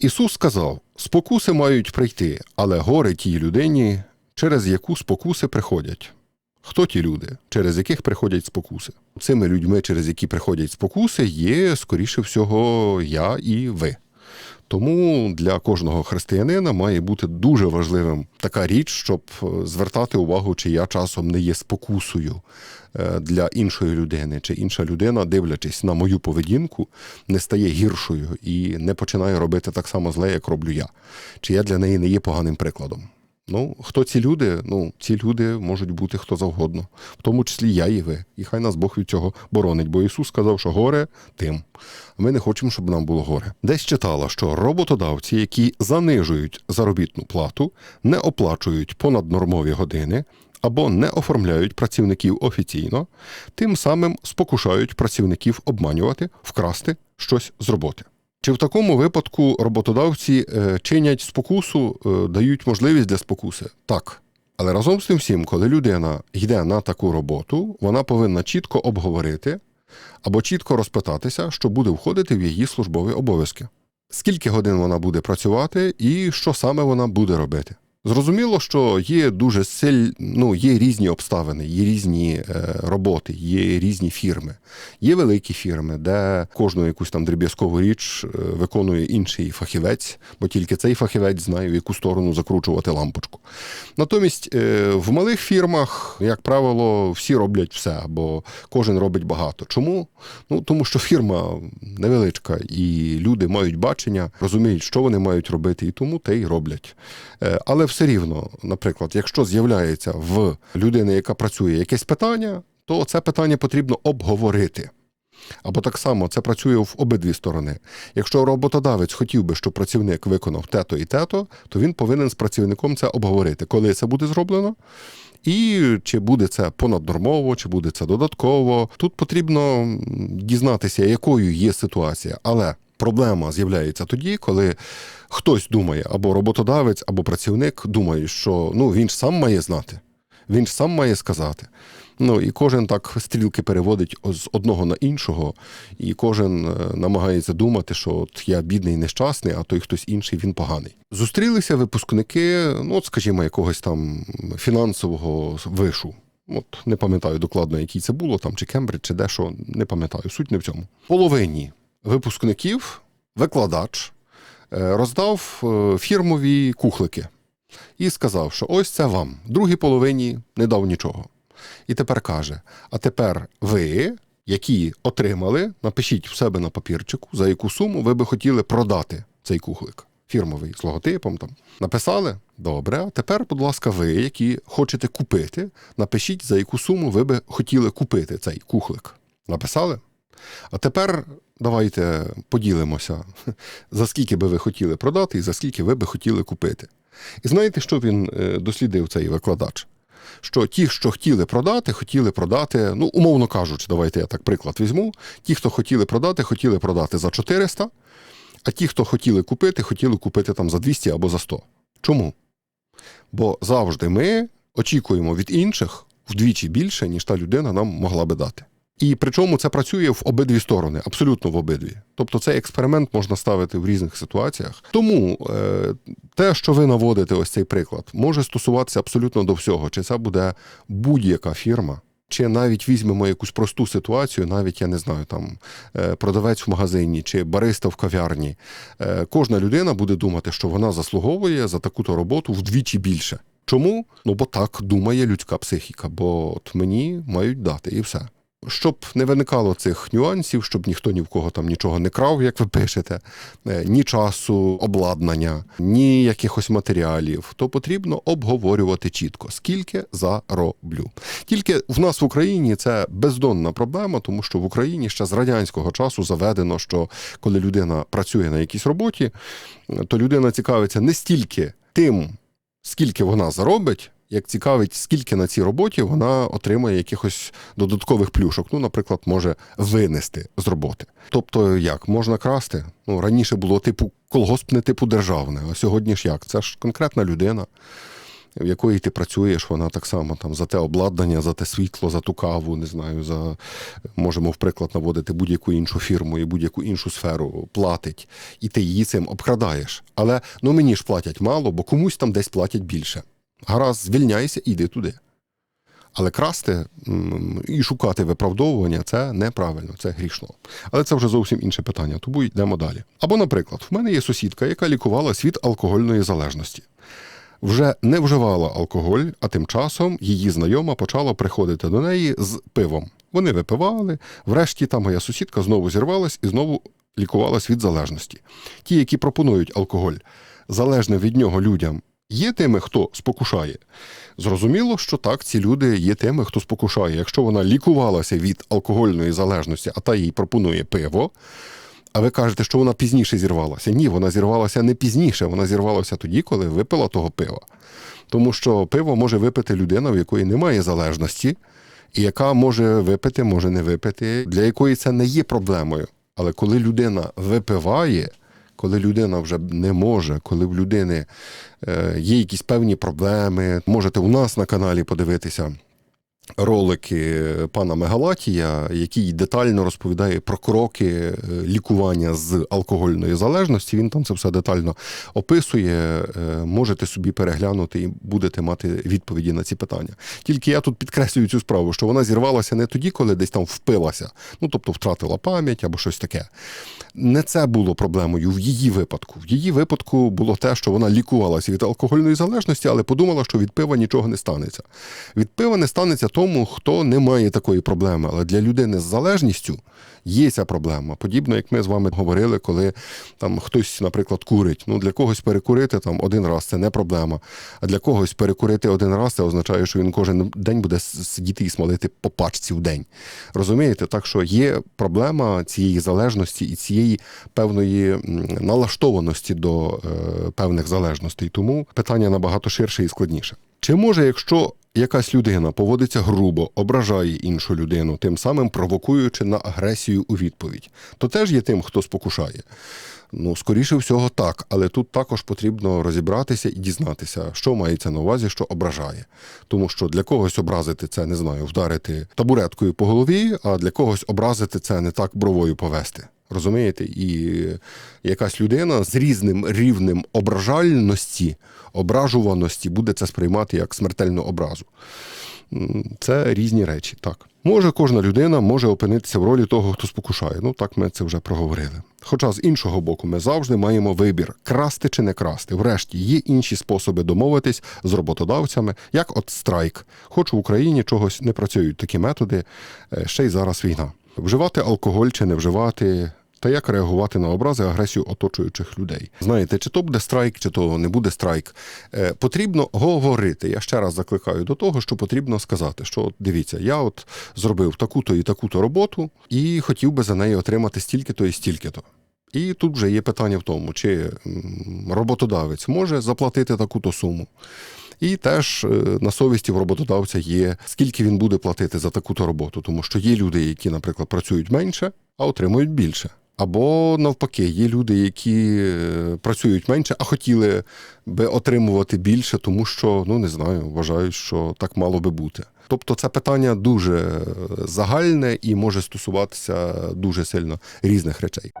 Ісус сказав: спокуси мають прийти, але горе тій людині, через яку спокуси приходять. Хто ті люди, через яких приходять спокуси? Цими людьми, через які приходять спокуси, є, скоріше всього, я і ви. Тому для кожного християнина має бути дуже важливим така річ, щоб е, звертати увагу, чи я часом не є спокусою е, для іншої людини, чи інша людина, дивлячись на мою поведінку, не стає гіршою і не починає робити так само зле, як роблю я. Чи я для неї не є поганим прикладом. Ну, хто ці люди? Ну, ці люди можуть бути хто завгодно, в тому числі я і ви. І хай нас Бог від цього боронить. Бо Ісус сказав, що горе тим. Ми не хочемо, щоб нам було горе. Десь читала, що роботодавці, які занижують заробітну плату, не оплачують понаднормові години. Або не оформляють працівників офіційно, тим самим спокушають працівників обманювати, вкрасти щось з роботи. Чи в такому випадку роботодавці е, чинять спокусу, е, дають можливість для спокуси? Так. Але разом з тим всім, коли людина йде на таку роботу, вона повинна чітко обговорити або чітко розпитатися, що буде входити в її службові обов'язки. Скільки годин вона буде працювати і що саме вона буде робити. Зрозуміло, що є дуже силь, ну, є різні обставини, є різні е, роботи, є різні фірми. Є великі фірми, де кожну якусь там дріб'язкову річ е, виконує інший фахівець, бо тільки цей фахівець знає, в яку сторону закручувати лампочку. Натомість е, в малих фірмах, як правило, всі роблять все, бо кожен робить багато. Чому? Ну тому що фірма невеличка, і люди мають бачення, розуміють, що вони мають робити, і тому те й роблять. Але все рівно, наприклад, якщо з'являється в людини, яка працює якесь питання, то це питання потрібно обговорити. Або так само це працює в обидві сторони. Якщо роботодавець хотів би, щоб працівник виконав тето і тето, то він повинен з працівником це обговорити, коли це буде зроблено. І чи буде це понаднормово, чи буде це додатково. Тут потрібно дізнатися, якою є ситуація. Але проблема з'являється тоді, коли хтось думає, або роботодавець, або працівник думає, що ну він ж сам має знати, він ж сам має сказати. Ну і кожен так стрілки переводить з одного на іншого, і кожен е, намагається думати, що от я бідний, нещасний, а той хтось інший він поганий. Зустрілися випускники, ну от, скажімо, якогось там фінансового вишу. От не пам'ятаю докладно, який це було, там чи Кембридж, чи де що, не пам'ятаю. Суть не в цьому. Половині випускників викладач е, роздав е, фірмові кухлики і сказав, що ось це вам. Другій половині не дав нічого. І тепер каже: а тепер ви, які отримали, напишіть в себе на папірчику, за яку суму ви би хотіли продати цей кухлик. Фірмовий з логотипом там. Написали? Добре. А тепер, будь ласка, ви, які хочете купити, напишіть, за яку суму ви би хотіли купити цей кухлик. Написали? А тепер давайте поділимося, за скільки би ви хотіли продати і за скільки ви би хотіли купити. І знаєте, що він е, дослідив цей викладач? Що ті, що хотіли продати, хотіли продати, ну, умовно кажучи, давайте я так приклад візьму. Ті, хто хотіли продати, хотіли продати за 400, а ті, хто хотіли купити, хотіли купити там за 200 або за 100. Чому? Бо завжди ми очікуємо від інших вдвічі більше, ніж та людина нам могла би дати. І причому це працює в обидві сторони, абсолютно в обидві. Тобто цей експеримент можна ставити в різних ситуаціях. Тому е, те, що ви наводите, ось цей приклад, може стосуватися абсолютно до всього, чи це буде будь-яка фірма. Чи навіть візьмемо якусь просту ситуацію, навіть я не знаю, там е, продавець в магазині чи бариста в кав'ярні. Е, кожна людина буде думати, що вона заслуговує за таку-то роботу вдвічі більше. Чому? Ну бо так думає людська психіка, бо от мені мають дати і все. Щоб не виникало цих нюансів, щоб ніхто ні в кого там нічого не крав, як ви пишете, е, ні часу, обладнання, ні якихось матеріалів, то потрібно обговорювати чітко, скільки зароблю. Тільки в нас в Україні це бездонна проблема, тому що в Україні ще з радянського часу заведено, що коли людина працює на якійсь роботі, то людина цікавиться не стільки тим, скільки вона заробить як цікавить, скільки на цій роботі вона отримає якихось додаткових плюшок. Ну, наприклад, може винести з роботи. Тобто, як можна красти? Ну раніше було типу колгоспне, типу державне, а сьогодні ж як? Це ж конкретна людина. в якої ти працюєш, вона так само там за те обладнання, за те світло, за ту каву, не знаю, за можемо в приклад наводити будь-яку іншу фірму і будь-яку іншу сферу платить, і ти її цим обкрадаєш. Але ну мені ж платять мало, бо комусь там десь платять більше. Гаразд, звільняйся і йди туди. Але красти і шукати виправдовування це неправильно, це грішно. Але це вже зовсім інше питання, тому йдемо далі. Або, наприклад, в мене є сусідка, яка лікувалась від алкогольної залежності. Вже не вживала алкоголь, а тим часом її знайома почала приходити до неї з пивом. Вони випивали, врешті та моя сусідка знову зірвалась і знову лікувалась від залежності. Ті, які пропонують алкоголь залежним від нього людям, є тими, хто спокушає. Зрозуміло, що так, ці люди є тими, хто спокушає. Якщо вона лікувалася від алкогольної залежності, а та їй пропонує пиво. А ви кажете, що вона пізніше зірвалася? Ні, вона зірвалася не пізніше, вона зірвалася тоді, коли випила того пива. Тому що пиво може випити людина, в якої немає залежності, і яка може випити, може не випити, для якої це не є проблемою. Але коли людина випиває, коли людина вже не може, коли в людини е, є якісь певні проблеми, можете у нас на каналі подивитися ролики пана Мегалатія, який детально розповідає про кроки е, лікування з алкогольної залежності. Він там це все детально описує. Е, Можете собі переглянути і будете мати відповіді на ці питання. Тільки я тут підкреслюю цю справу, що вона зірвалася не тоді, коли десь там впилася, ну тобто втратила пам'ять або щось таке. Не це було проблемою в її випадку. В її випадку було те, що вона лікувалася від алкогольної залежності, але подумала, що від пива нічого не станеться. Від пива не станеться тому, хто не має такої проблеми. Але для людини з залежністю є ця проблема. Подібно, як ми з вами говорили, коли там хтось, наприклад, курить. Ну для когось перекурити там один раз це не проблема. А для когось перекурити один раз це означає, що він кожен день буде сидіти і смалити по пачці в день. Розумієте? Так що є проблема цієї залежності і цієї певної налаштованості до е, певних залежностей. Тому питання набагато ширше і складніше. Чи може, якщо якась людина поводиться грубо, ображає іншу людину, тим самим провокуючи на агресію у відповідь, то теж є тим, хто спокушає. Ну, скоріше всього, так, але тут також потрібно розібратися і дізнатися, що мається на увазі, що ображає. Тому що для когось образити це не знаю, вдарити табуреткою по голові, а для когось образити це не так бровою повести. Розумієте? І якась людина з різним рівнем ображальності, ображуваності буде це сприймати як смертельну образу. Це різні речі, так. Може, кожна людина може опинитися в ролі того, хто спокушає. Ну так ми це вже проговорили. Хоча з іншого боку, ми завжди маємо вибір красти чи не красти. Врешті є інші способи домовитись з роботодавцями, як от страйк. Хоч в Україні чогось не працюють такі методи, е, ще й зараз війна. Вживати алкоголь чи не вживати. Та як реагувати на образи агресію оточуючих людей? Знаєте, чи то буде страйк, чи то не буде страйк. Е, потрібно говорити. Я ще раз закликаю до того, що потрібно сказати, що от дивіться, я от зробив таку-то і таку-то роботу, і хотів би за неї отримати стільки-то і стільки-то. І тут вже є питання в тому, чи роботодавець може заплатити таку-то суму. І теж е, на совісті в роботодавця є, скільки він буде платити за таку-то роботу, тому що є люди, які, наприклад, працюють менше, а отримують більше. Або навпаки, є люди, які е, працюють менше, а хотіли би отримувати більше, тому що ну не знаю, вважають, що так мало би бути. Тобто це питання дуже е, загальне і може стосуватися дуже сильно різних речей.